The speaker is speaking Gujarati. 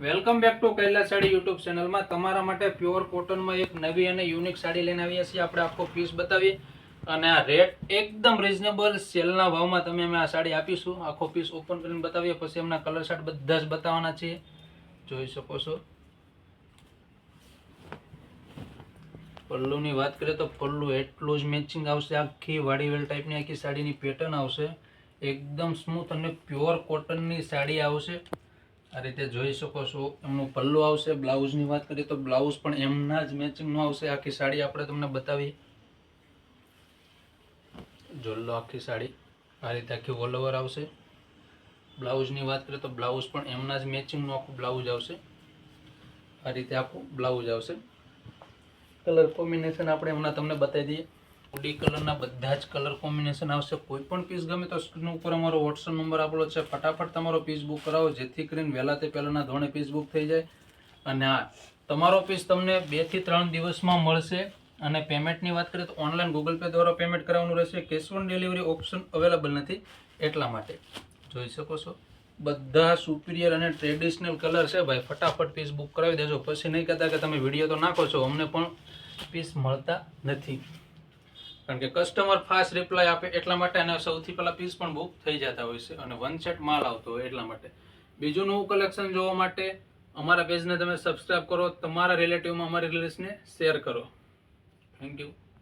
Welcome back to Kailash sari YouTube ચેનલમાં. તમારા માટે પ્યોર કોટનમાં એક નવી અને યુનિક સાડી લઈને આવ્યા છીએ. આપણે આખો પીસ બતાવીએ. અને આ રેટ એકદમ રિઝનેબલ સેલના ભાવમાં તમે અમે આ સાડી આપીશું. આખો પીસ ઓપન કરીને બતાવીએ. પછી એમના કલર શાર્ટ બધા જ બતાવવાના છીએ. જોઈ શકો છો. પલ્લુની વાત કરીએ તો પલ્લુ એટલું જ મેચિંગ આવશે. આખી વાડીવેલ ટાઈપની આખી સાડીની પેટર્ન આવશે. એકદમ સ્મૂથ અને પ્યોર કોટનની સાડી આવશે. આ રીતે જોઈ શકો છો, એમનું પલ્લો આવશે, બ્લાઉઝની વાત કરીએ તો બ્લાઉઝ પણ એમના જ મેચિંગનું આવશે. આખી સાડી આપણે તમને બતાવી જોલ્લો આખી સાડી. આ રીતે આખી ઓલ આવશે. બ્લાઉઝની વાત કરીએ તો બ્લાઉઝ પણ એમના જ મેચિંગનું આખું બ્લાઉઝ આવશે. આ રીતે આખું બ્લાઉઝ આવશે. કલર કોમ્બિનેશન આપણે હમણાં તમને બતાવી દઈએ. ડી કલરના બધા જ કલર કોમ્બિનેશન આવશે. કોઈ પણ પીસ ગમે તો સ્ક્રીન ઉપર અમારો વોટ્સઅપ નંબર આપેલો છે. ફટાફટ તમારો પીસ બુક કરાવો, જેથી કરીને વહેલા તે પહેલાંના ધોરણે પીસ બુક થઈ જાય. અને હા, તમારો પીસ તમને બેથી ત્રણ દિવસમાં મળશે. અને પેમેન્ટની વાત કરીએ તો ઓનલાઈન ગૂગલ પે દ્વારા પેમેન્ટ કરાવવાનું રહેશે. Cash on delivery option available નથી. એટલા માટે જોઈ શકો છો. બધા સુપિરિયર અને ટ્રેડિશનલ કલર છે. ભાઈ, ફટાફટ પીસ બુક કરાવી દેજો. પછી નહીં કહેતા કે તમે વીડિયો તો નાખો છો. અમને પણ પીસ મળતા નથી. કારણ કે કસ્ટમર ફાસ્ટ રિપ્લાય આપે એટલા માટે અને સૌથી પહેલાં પીસ પણ બુક થઈ જતા હોય છે અને વન સેટ માલ આવતો હોય એટલા માટે. બીજું નવું કલેક્શન જોવા માટે અમારા પેજને તમે સબસ્ક્રાઈબ કરો, તમારા રિલેટિવમાં અમારી રિલેશને શેર કરો. Thank you